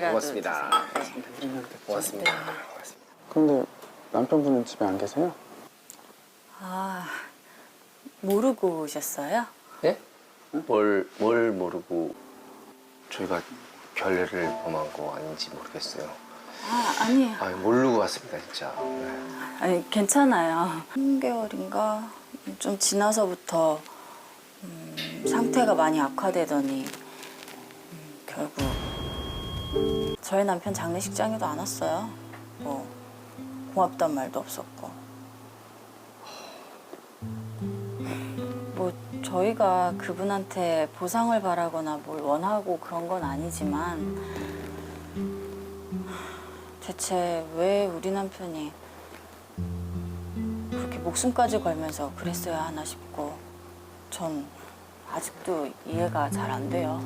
선물이라도 고맙습니다. 네. 고맙습니다. 근데 남편분은 집에 안 계세요? 아 모르고 오셨어요? 네? 뭘, 뭘 모르고 저희가 결례를 범한 거 아닌지 모르겠어요. 아 아니 아, 모르고 왔습니다, 진짜. 네. 아니 괜찮아요. 3개월인가 좀 지나서부터 음, 상태가 많이 악화되더니 음, 결국 저희 남편 장례식장에도 안 왔어요. 뭐 고맙단 말도 없었고. 뭐 저희가 그분한테 보상을 바라거나 뭘 원하고 그런 건 아니지만 대체 왜 우리 남편이 그렇게 목숨까지 걸면서 그랬어야 하나 싶고 전 아직도 이해가 잘 안 돼요.